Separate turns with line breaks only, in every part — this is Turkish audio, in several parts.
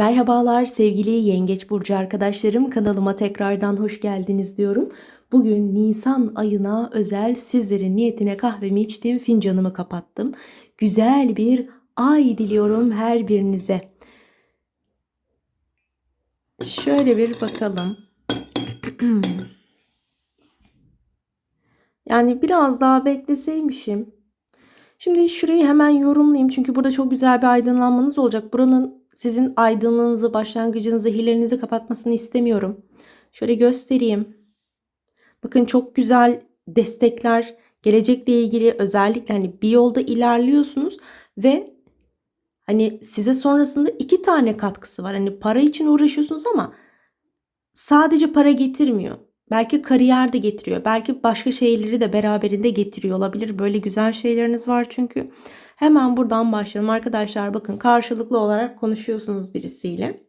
Merhabalar sevgili Yengeç Burcu arkadaşlarım kanalıma tekrardan hoş geldiniz diyorum. Bugün Nisan ayına özel sizlerin niyetine kahvemi içtim, fincanımı kapattım. Güzel bir ay diliyorum her birinize. Şöyle bir bakalım. Yani biraz daha bekleseymişim. Şimdi şurayı hemen yorumlayayım çünkü burada çok güzel bir aydınlanmanız olacak. Buranın sizin aydınlığınızı, başlangıcınızı, hillerinizi kapatmasını istemiyorum. Şöyle göstereyim. Bakın çok güzel destekler, gelecekle ilgili özellikle hani bir yolda ilerliyorsunuz ve hani size sonrasında iki tane katkısı var. Hani para için uğraşıyorsunuz ama sadece para getirmiyor. Belki kariyer de getiriyor. Belki başka şeyleri de beraberinde getiriyor olabilir. Böyle güzel şeyleriniz var çünkü. Hemen buradan başlayalım arkadaşlar. Bakın karşılıklı olarak konuşuyorsunuz birisiyle.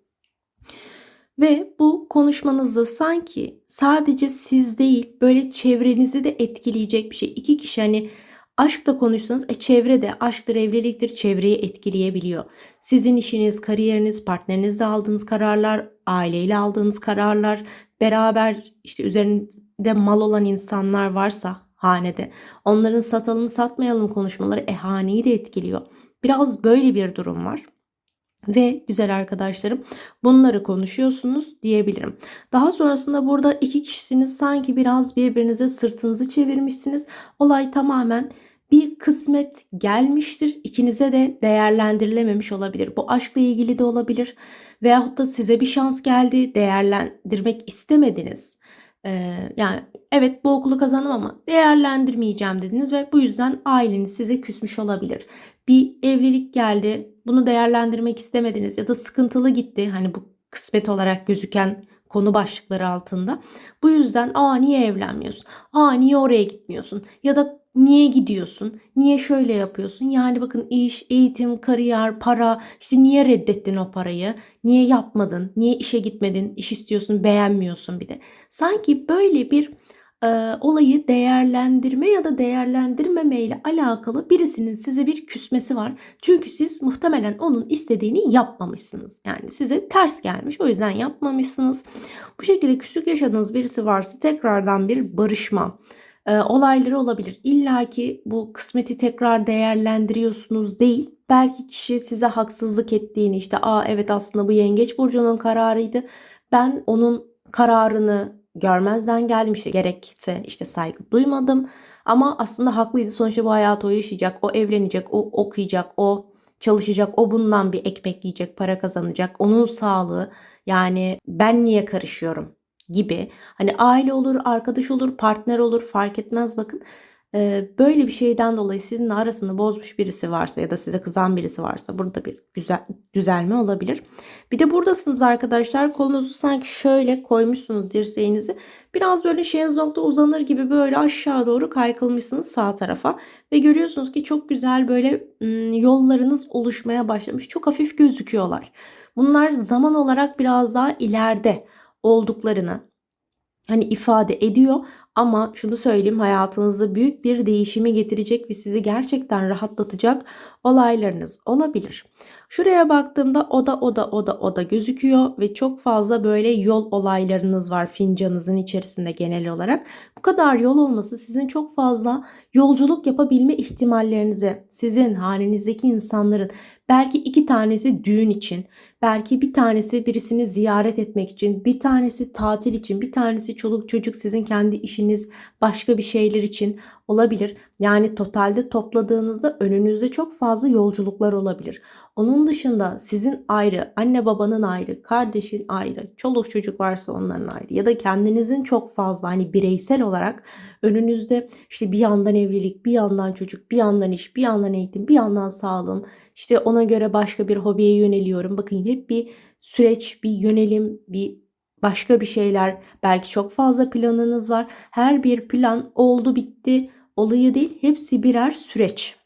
Ve bu konuşmanızda sanki sadece siz değil böyle çevrenizi de etkileyecek bir şey. İki kişi hani aşkta konuşsanız e, çevre de aşktır, evliliktir çevreyi etkileyebiliyor. Sizin işiniz, kariyeriniz, partnerinizle aldığınız kararlar, aileyle aldığınız kararlar, beraber işte üzerinde mal olan insanlar varsa hanede onların satalım satmayalım konuşmaları e de etkiliyor. Biraz böyle bir durum var. Ve güzel arkadaşlarım bunları konuşuyorsunuz diyebilirim. Daha sonrasında burada iki kişisiniz sanki biraz birbirinize sırtınızı çevirmişsiniz. Olay tamamen bir kısmet gelmiştir. İkinize de değerlendirilememiş olabilir. Bu aşkla ilgili de olabilir. Veyahut da size bir şans geldi değerlendirmek istemediniz. Ee, yani evet bu okulu kazandım ama değerlendirmeyeceğim dediniz ve bu yüzden aileniz size küsmüş olabilir. Bir evlilik geldi bunu değerlendirmek istemediniz ya da sıkıntılı gitti hani bu kısmet olarak gözüken konu başlıkları altında. Bu yüzden aa niye evlenmiyorsun? Aa niye oraya gitmiyorsun? Ya da niye gidiyorsun? Niye şöyle yapıyorsun? Yani bakın iş, eğitim, kariyer, para işte niye reddettin o parayı? Niye yapmadın? Niye işe gitmedin? İş istiyorsun, beğenmiyorsun bir de. Sanki böyle bir e, olayı değerlendirme ya da değerlendirmeme ile alakalı birisinin size bir küsmesi var. Çünkü siz muhtemelen onun istediğini yapmamışsınız. Yani size ters gelmiş o yüzden yapmamışsınız. Bu şekilde küslük yaşadığınız birisi varsa tekrardan bir barışma e, olayları olabilir. İlla ki bu kısmeti tekrar değerlendiriyorsunuz değil. Belki kişi size haksızlık ettiğini işte aa evet aslında bu yengeç burcunun kararıydı. Ben onun kararını görmezden geldim işte gerekse işte saygı duymadım. Ama aslında haklıydı. Sonuçta bu hayatı o yaşayacak, o evlenecek, o okuyacak, o çalışacak, o bundan bir ekmek yiyecek, para kazanacak. Onun sağlığı yani ben niye karışıyorum gibi. Hani aile olur, arkadaş olur, partner olur fark etmez bakın. Böyle bir şeyden dolayı sizinle arasını bozmuş birisi varsa ya da size kızan birisi varsa burada bir güzel düzelme olabilir. Bir de buradasınız arkadaşlar. Kolunuzu sanki şöyle koymuşsunuz dirseğinizi. Biraz böyle şezlongda uzanır gibi böyle aşağı doğru kaykılmışsınız sağ tarafa. Ve görüyorsunuz ki çok güzel böyle yollarınız oluşmaya başlamış. Çok hafif gözüküyorlar. Bunlar zaman olarak biraz daha ileride olduklarını hani ifade ediyor ama şunu söyleyeyim hayatınızda büyük bir değişimi getirecek ve sizi gerçekten rahatlatacak olaylarınız olabilir. Şuraya baktığımda oda oda oda oda gözüküyor ve çok fazla böyle yol olaylarınız var fincanınızın içerisinde genel olarak. Bu kadar yol olması sizin çok fazla yolculuk yapabilme ihtimallerinizi, sizin halinizdeki insanların belki iki tanesi düğün için, belki bir tanesi birisini ziyaret etmek için, bir tanesi tatil için, bir tanesi çoluk çocuk sizin kendi işiniz, başka bir şeyler için olabilir. Yani totalde topladığınızda önünüzde çok fazla yolculuklar olabilir. Onun dışında sizin ayrı, anne babanın ayrı, kardeşin ayrı, çoluk çocuk varsa onların ayrı ya da kendinizin çok fazla hani bireysel olarak önünüzde işte bir yandan evlilik, bir yandan çocuk, bir yandan iş, bir yandan eğitim, bir yandan sağlığım, işte ona göre başka bir hobiye yöneliyorum. Bakın hep bir süreç, bir yönelim, bir başka bir şeyler, belki çok fazla planınız var. Her bir plan oldu bitti olayı değil, hepsi birer süreç.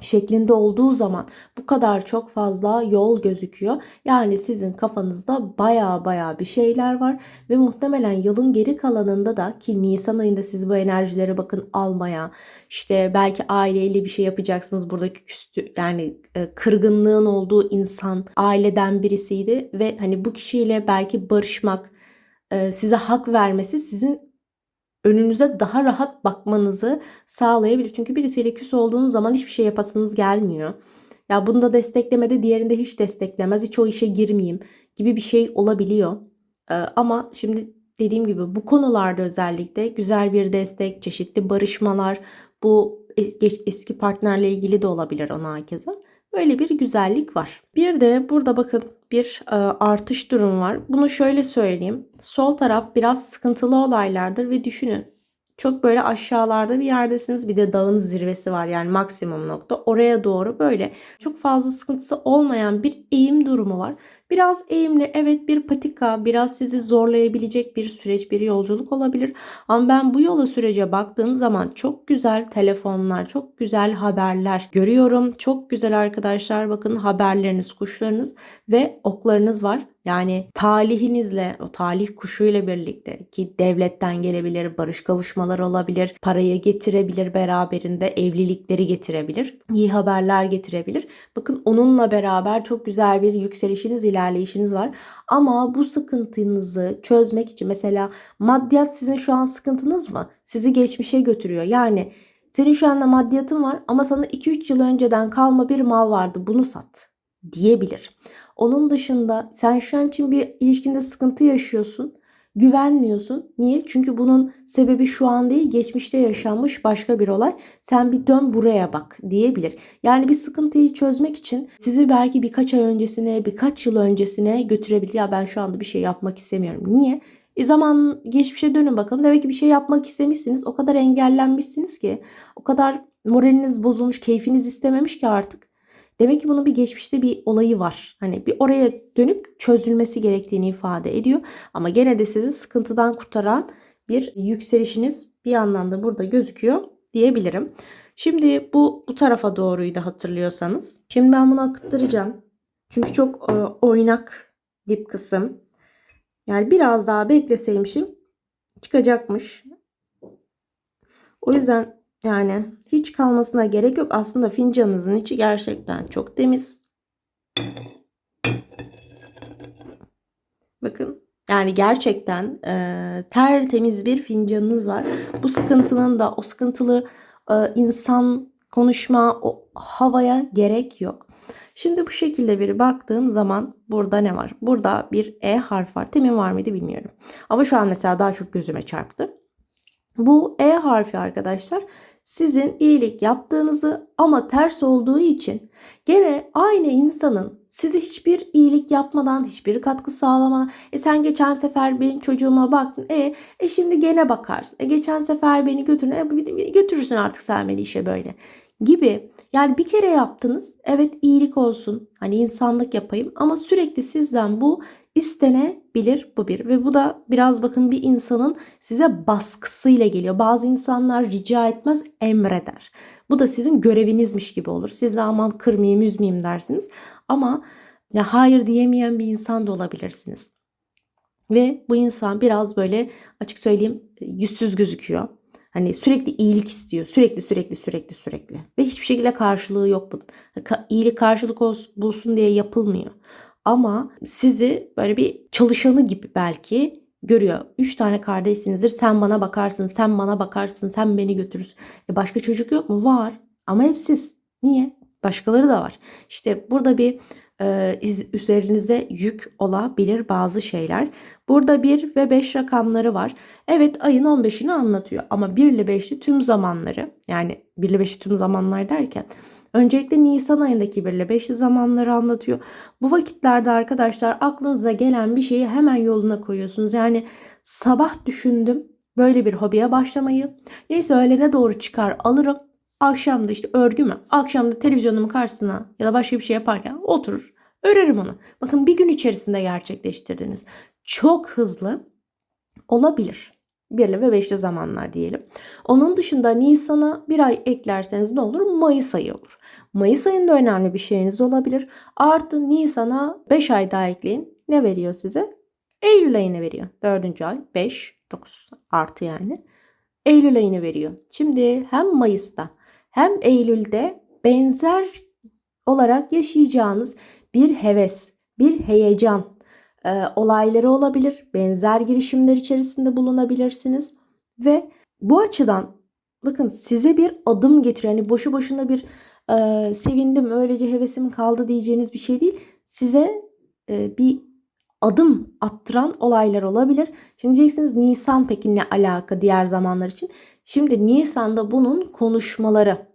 Şeklinde olduğu zaman bu kadar çok fazla yol gözüküyor. Yani sizin kafanızda baya baya bir şeyler var ve muhtemelen yılın geri kalanında da ki Nisan ayında siz bu enerjilere bakın almaya işte belki aileyle bir şey yapacaksınız buradaki küstü yani e, kırgınlığın olduğu insan aileden birisiydi ve hani bu kişiyle belki barışmak e, size hak vermesi sizin önünüze daha rahat bakmanızı sağlayabilir. Çünkü birisiyle küs olduğunuz zaman hiçbir şey yapasınız gelmiyor. Ya bunu da desteklemedi, diğerinde hiç desteklemez, hiç o işe girmeyeyim gibi bir şey olabiliyor. Ee, ama şimdi dediğim gibi bu konularda özellikle güzel bir destek, çeşitli barışmalar, bu eski, eski partnerle ilgili de olabilir ona herkese. Böyle bir güzellik var. Bir de burada bakın bir e, artış durum var. Bunu şöyle söyleyeyim. Sol taraf biraz sıkıntılı olaylardır ve düşünün. Çok böyle aşağılarda bir yerdesiniz. Bir de dağın zirvesi var yani maksimum nokta. Oraya doğru böyle çok fazla sıkıntısı olmayan bir eğim durumu var. Biraz eğimli evet bir patika biraz sizi zorlayabilecek bir süreç bir yolculuk olabilir. Ama ben bu yola sürece baktığım zaman çok güzel telefonlar çok güzel haberler görüyorum. Çok güzel arkadaşlar bakın haberleriniz kuşlarınız ve oklarınız var. Yani talihinizle, o talih kuşuyla birlikte ki devletten gelebilir, barış kavuşmaları olabilir, parayı getirebilir beraberinde, evlilikleri getirebilir, iyi haberler getirebilir. Bakın onunla beraber çok güzel bir yükselişiniz, ilerleyişiniz var. Ama bu sıkıntınızı çözmek için mesela maddiyat sizin şu an sıkıntınız mı? Sizi geçmişe götürüyor. Yani senin şu anda maddiyatın var ama sana 2-3 yıl önceden kalma bir mal vardı bunu sat diyebilir. Onun dışında sen şu an için bir ilişkinde sıkıntı yaşıyorsun. Güvenmiyorsun. Niye? Çünkü bunun sebebi şu an değil, geçmişte yaşanmış başka bir olay. Sen bir dön buraya bak diyebilir. Yani bir sıkıntıyı çözmek için sizi belki birkaç ay öncesine, birkaç yıl öncesine götürebilir. Ya ben şu anda bir şey yapmak istemiyorum. Niye? E zaman geçmişe dönün bakalım. Demek ki bir şey yapmak istemişsiniz. O kadar engellenmişsiniz ki. O kadar moraliniz bozulmuş, keyfiniz istememiş ki artık. Demek ki bunun bir geçmişte bir olayı var. Hani bir oraya dönüp çözülmesi gerektiğini ifade ediyor. Ama gene de sizi sıkıntıdan kurtaran bir yükselişiniz bir yandan da burada gözüküyor diyebilirim. Şimdi bu bu tarafa doğruydu hatırlıyorsanız. Şimdi ben bunu akıttıracağım. Çünkü çok e, oynak dip kısım. Yani biraz daha bekleseymişim çıkacakmış. O yüzden yani hiç kalmasına gerek yok. Aslında fincanınızın içi gerçekten çok temiz. Bakın yani gerçekten e, tertemiz bir fincanınız var. Bu sıkıntının da o sıkıntılı e, insan konuşma o havaya gerek yok. Şimdi bu şekilde bir baktığım zaman burada ne var? Burada bir E harf var. Temin var mıydı bilmiyorum. Ama şu an mesela daha çok gözüme çarptı. Bu E harfi arkadaşlar sizin iyilik yaptığınızı ama ters olduğu için gene aynı insanın size hiçbir iyilik yapmadan, hiçbir katkı sağlamadan e sen geçen sefer benim çocuğuma baktın. E, e şimdi gene bakarsın. E geçen sefer beni götürün. E, götürürsün artık sen beni işe böyle gibi. Yani bir kere yaptınız. Evet iyilik olsun. Hani insanlık yapayım ama sürekli sizden bu istenebilir bu bir ve bu da biraz bakın bir insanın size baskısıyla geliyor. Bazı insanlar rica etmez emreder. Bu da sizin görevinizmiş gibi olur. Siz de aman kırmayayım üzmeyeyim dersiniz. Ama ya hayır diyemeyen bir insan da olabilirsiniz. Ve bu insan biraz böyle açık söyleyeyim yüzsüz gözüküyor. Hani sürekli iyilik istiyor. Sürekli sürekli sürekli sürekli. Ve hiçbir şekilde karşılığı yok bunun. İyilik karşılık olsun, bulsun diye yapılmıyor. Ama sizi böyle bir çalışanı gibi belki görüyor. Üç tane kardeşsinizdir. Sen bana bakarsın, sen bana bakarsın, sen beni götürürsün. E başka çocuk yok mu? Var. Ama hep siz. Niye? Başkaları da var. İşte burada bir e, üzerinize yük olabilir bazı şeyler. Burada 1 ve 5 rakamları var. Evet ayın 15'ini anlatıyor ama 1 ile 5'li tüm zamanları yani 1 ile 5'li tüm zamanlar derken öncelikle Nisan ayındaki 1 ile 5'li zamanları anlatıyor. Bu vakitlerde arkadaşlar aklınıza gelen bir şeyi hemen yoluna koyuyorsunuz. Yani sabah düşündüm böyle bir hobiye başlamayı. Neyse öğlene doğru çıkar alırım. Akşam da işte örgü mü? Akşam televizyonumun karşısına ya da başka bir şey yaparken oturur. Örerim onu. Bakın bir gün içerisinde gerçekleştirdiniz. Çok hızlı olabilir. Birli ve beşli zamanlar diyelim. Onun dışında Nisan'a bir ay eklerseniz ne olur? Mayıs ayı olur. Mayıs ayında önemli bir şeyiniz olabilir. Artı Nisan'a 5 ay daha ekleyin. Ne veriyor size? Eylül ayını veriyor. Dördüncü ay 5, 9 artı yani. Eylül ayını veriyor. Şimdi hem Mayıs'ta hem Eylül'de benzer olarak yaşayacağınız bir heves, bir heyecan e, olayları olabilir. Benzer girişimler içerisinde bulunabilirsiniz. Ve bu açıdan bakın size bir adım getiriyor. Yani boşu boşuna bir e, sevindim öylece hevesim kaldı diyeceğiniz bir şey değil. Size e, bir adım attıran olaylar olabilir. Şimdi diyeceksiniz Nisan peki ne alaka diğer zamanlar için? Şimdi Nisan'da bunun konuşmaları.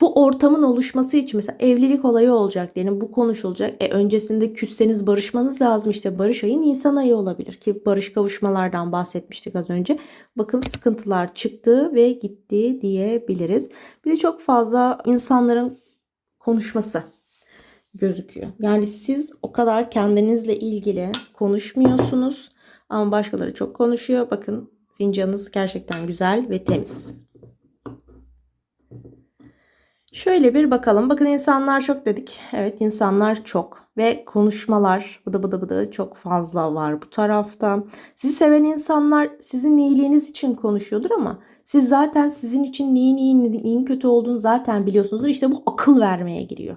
Bu ortamın oluşması için mesela evlilik olayı olacak diyelim bu konuşulacak. E öncesinde küsseniz barışmanız lazım işte barış ayı Nisan ayı olabilir ki barış kavuşmalardan bahsetmiştik az önce. Bakın sıkıntılar çıktı ve gitti diyebiliriz. Bir de çok fazla insanların konuşması gözüküyor. Yani siz o kadar kendinizle ilgili konuşmuyorsunuz ama başkaları çok konuşuyor. Bakın fincanınız gerçekten güzel ve temiz. Şöyle bir bakalım. Bakın insanlar çok dedik. Evet insanlar çok. Ve konuşmalar bıdı bıdı bıdı çok fazla var bu tarafta. Sizi seven insanlar sizin iyiliğiniz için konuşuyordur ama siz zaten sizin için neyin iyi neyin kötü olduğunu zaten biliyorsunuzdur. İşte bu akıl vermeye giriyor.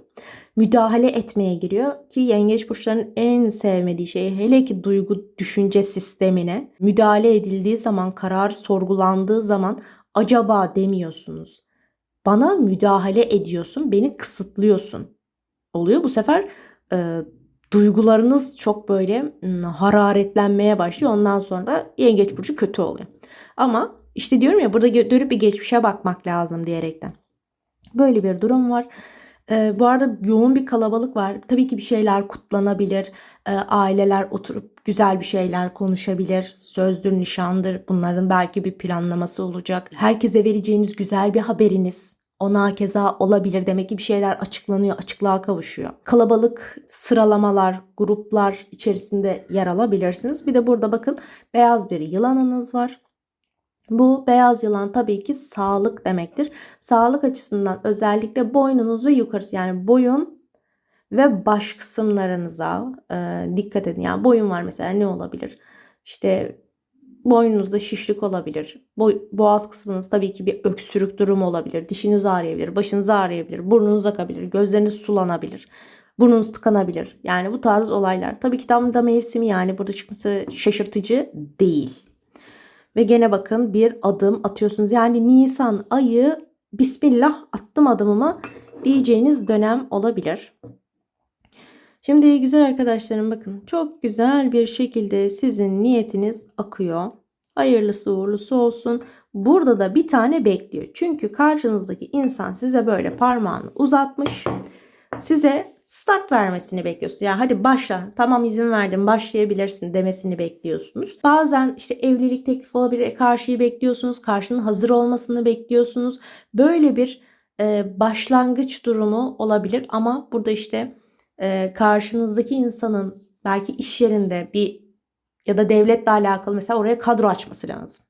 Müdahale etmeye giriyor ki yengeç burçlarının en sevmediği şey hele ki duygu düşünce sistemine müdahale edildiği zaman karar sorgulandığı zaman acaba demiyorsunuz bana müdahale ediyorsun, beni kısıtlıyorsun oluyor. Bu sefer e, duygularınız çok böyle m, hararetlenmeye başlıyor. Ondan sonra yengeç burcu kötü oluyor. Ama işte diyorum ya burada dönüp bir geçmişe bakmak lazım diyerekten. Böyle bir durum var. E, bu arada yoğun bir kalabalık var. Tabii ki bir şeyler kutlanabilir. E, aileler oturup güzel bir şeyler konuşabilir. Sözdür, nişandır. Bunların belki bir planlaması olacak. Herkese vereceğiniz güzel bir haberiniz ona keza olabilir demek ki bir şeyler açıklanıyor, açıklığa kavuşuyor. Kalabalık sıralamalar, gruplar içerisinde yer alabilirsiniz. Bir de burada bakın beyaz bir yılanınız var. Bu beyaz yılan tabii ki sağlık demektir. Sağlık açısından özellikle boynunuz ve yukarısı yani boyun ve baş kısımlarınıza e, dikkat edin. Yani boyun var mesela ne olabilir? İşte Boynunuzda şişlik olabilir. Boy, boğaz kısmınız tabii ki bir öksürük durumu olabilir. Dişiniz ağrıyabilir, başınız ağrıyabilir, burnunuz akabilir, gözleriniz sulanabilir. Burnunuz tıkanabilir. Yani bu tarz olaylar. Tabii ki tam da mevsimi yani burada çıkması şaşırtıcı değil. Ve gene bakın bir adım atıyorsunuz. Yani Nisan ayı Bismillah attım adımımı diyeceğiniz dönem olabilir. Şimdi güzel arkadaşlarım bakın çok güzel bir şekilde sizin niyetiniz akıyor. Hayırlısı uğurlusu olsun. Burada da bir tane bekliyor. Çünkü karşınızdaki insan size böyle parmağını uzatmış. Size start vermesini bekliyorsunuz. Yani hadi başla tamam izin verdim başlayabilirsin demesini bekliyorsunuz. Bazen işte evlilik teklifi olabilir karşıyı bekliyorsunuz. Karşının hazır olmasını bekliyorsunuz. Böyle bir e, başlangıç durumu olabilir ama burada işte e, karşınızdaki insanın belki iş yerinde bir ya da devletle alakalı mesela oraya kadro açması lazım.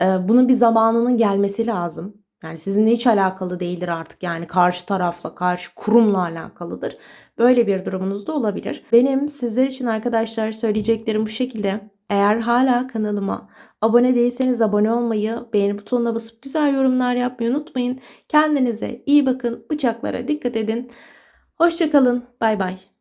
E, bunun bir zamanının gelmesi lazım. Yani sizinle hiç alakalı değildir artık. Yani karşı tarafla, karşı kurumla alakalıdır. Böyle bir durumunuz da olabilir. Benim sizler için arkadaşlar söyleyeceklerim bu şekilde. Eğer hala kanalıma abone değilseniz abone olmayı, beğeni butonuna basıp güzel yorumlar yapmayı unutmayın. Kendinize iyi bakın, bıçaklara dikkat edin. Hoşçakalın. Bay bay.